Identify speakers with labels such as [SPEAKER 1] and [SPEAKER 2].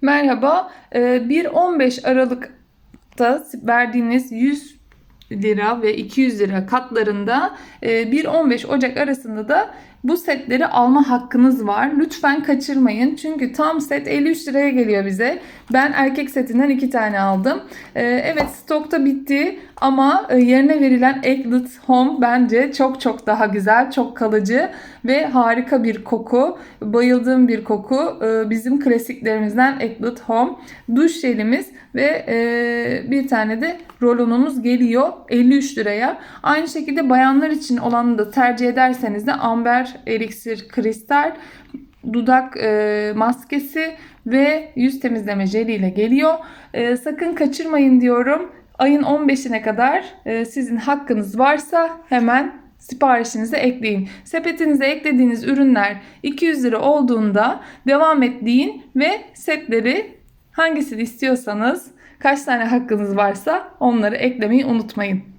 [SPEAKER 1] Merhaba. Ee, 1-15 Aralık'ta verdiğiniz 100 lira ve 200 lira katlarında e, 1-15 Ocak arasında da bu setleri alma hakkınız var. Lütfen kaçırmayın. Çünkü tam set 53 liraya geliyor bize. Ben erkek setinden 2 tane aldım. Ee, Evet stokta bitti ama e, yerine verilen Eglet Home bence çok çok daha güzel, çok kalıcı ve harika bir koku. Bayıldığım bir koku. Bizim klasiklerimizden Eglet Home. Duş jelimiz ve e, bir tane de rolonumuz geliyor 53 liraya. Aynı şekilde bayanlar için olanı da tercih ederseniz de Amber Elixir Kristal dudak e, maskesi ve yüz temizleme jeliyle geliyor. E, sakın kaçırmayın diyorum. Ayın 15'ine kadar e, sizin hakkınız varsa hemen siparişinizi ekleyin. Sepetinize eklediğiniz ürünler 200 lira olduğunda devam et ve setleri hangisini istiyorsanız kaç tane hakkınız varsa onları eklemeyi unutmayın.